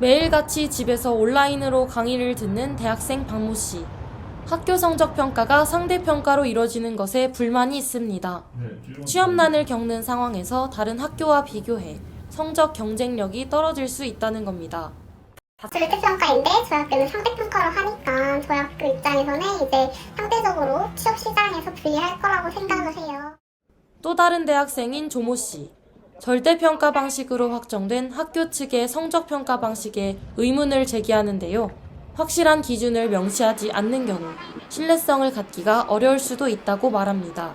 매일같이 집에서 온라인으로 강의를 듣는 대학생 박모 씨. 학교 성적 평가가 상대 평가로 이뤄지는 것에 불만이 있습니다. 취업난을 겪는 상황에서 다른 학교와 비교해 성적 경쟁력이 떨어질 수 있다는 겁니다. 절대평가인데 저희 학교는 상대평가로 하니까 저희 학교 입장에서는 이제 상대적으로 취업 시장에서 불리할 거라고 생각을 해요. 또 다른 대학생인 조모 씨. 절대평가 방식으로 확정된 학교 측의 성적평가 방식에 의문을 제기하는데요. 확실한 기준을 명시하지 않는 경우 신뢰성을 갖기가 어려울 수도 있다고 말합니다.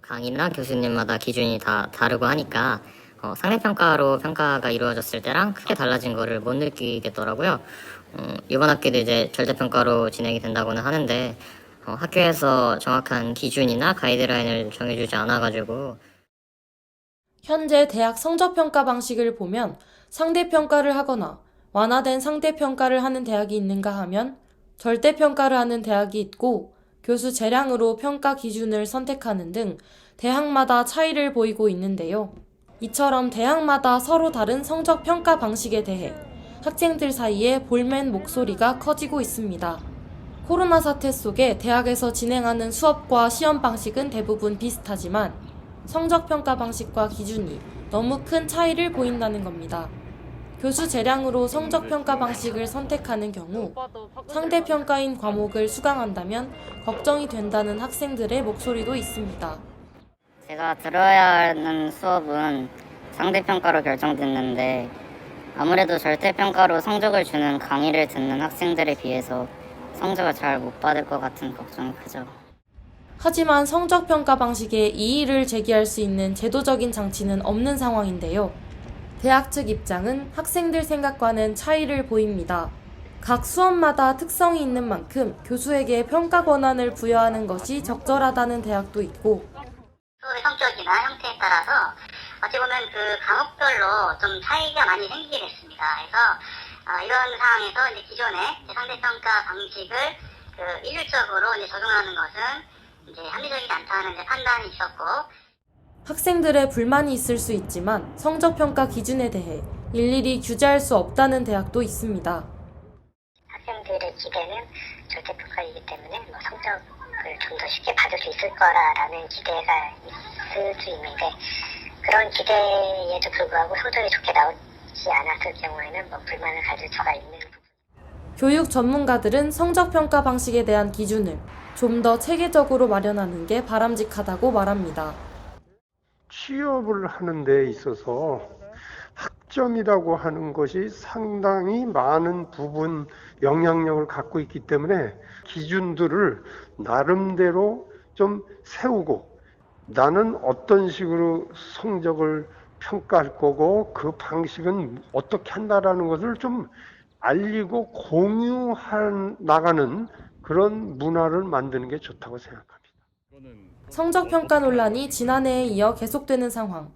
강의나 교수님마다 기준이 다 다르고 하니까 어, 상대평가로 평가가 이루어졌을 때랑 크게 달라진 거를 못 느끼겠더라고요. 어, 이번 학기도 이제 절대평가로 진행이 된다고는 하는데 어, 학교에서 정확한 기준이나 가이드라인을 정해주지 않아가지고 현재 대학 성적평가 방식을 보면 상대평가를 하거나 완화된 상대평가를 하는 대학이 있는가 하면 절대평가를 하는 대학이 있고 교수 재량으로 평가 기준을 선택하는 등 대학마다 차이를 보이고 있는데요. 이처럼 대학마다 서로 다른 성적 평가 방식에 대해 학생들 사이에 볼멘 목소리가 커지고 있습니다. 코로나 사태 속에 대학에서 진행하는 수업과 시험 방식은 대부분 비슷하지만 성적평가 방식과 기준이 너무 큰 차이를 보인다는 겁니다. 교수 재량으로 성적평가 방식을 선택하는 경우 상대평가인 과목을 수강한다면 걱정이 된다는 학생들의 목소리도 있습니다. 제가 들어야 하는 수업은 상대평가로 결정됐는데 아무래도 절대평가로 성적을 주는 강의를 듣는 학생들에 비해서 성적을 잘 못 받을 것 같은 걱정이 크죠. 하지만 성적평가 방식에 이의를 제기할 수 있는 제도적인 장치는 없는 상황인데요. 대학 측 입장은 학생들 생각과는 차이를 보입니다. 각 수업마다 특성이 있는 만큼 교수에게 평가 권한을 부여하는 것이 적절하다는 대학도 있고 성격이나 형태에 따라서 어찌 보면 그 과목별로 좀 차이가 많이 생기게 됐습니다. 그래서 어, 이런 상황에서 이제 기존의 상대평가 방식을 그 일률적으로 이제 적용하는 것은 이제 합리적이지 않다는 이제 판단이 있었고 학생들의 불만이 있을 수 있지만 성적평가 기준에 대해 일일이 규제할 수 없다는 대학도 있습니다. 학생들의 기대는 절대평가이기 때문에 뭐 성적을 좀 더 쉽게 받을 수 있을 거라라는 기대가 있을 수 있는데 그런 기대에도 불구하고 성적이 좋게 나오지 않았을 경우에는 뭐 불만을 가질 수가 있는. 교육 전문가들은 성적평가 방식에 대한 기준을 좀 더 체계적으로 마련하는 게 바람직하다고 말합니다. 취업을 하는 데 있어서 학점이라고 하는 것이 상당히 많은 부분 영향력을 갖고 있기 때문에 기준들을 나름대로 좀 세우고 나는 어떤 식으로 성적을 평가할 거고 그 방식은 어떻게 한다라는 것을 좀 알리고 공유해 나가는 그런 문화를 만드는 게 좋다고 생각합니다. 성적 평가 논란이 지난해에 이어 계속되는 상황.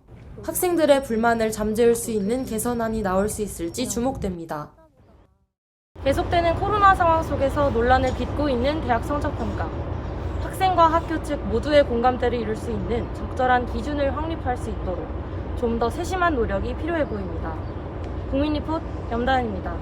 학생들의 불만을 잠재울 수 있는 개선안이 나올 수 있을지 주목됩니다. 계속되는 코로나 상황 속에서 논란을 빚고 있는 대학 성적 평가. 학생과 학교 측 모두의 공감대를 이룰 수 있는 적절한 기준을 확립할 수 있도록 좀 더 세심한 노력이 필요해 보입니다. 국민리포트 염다은입니다.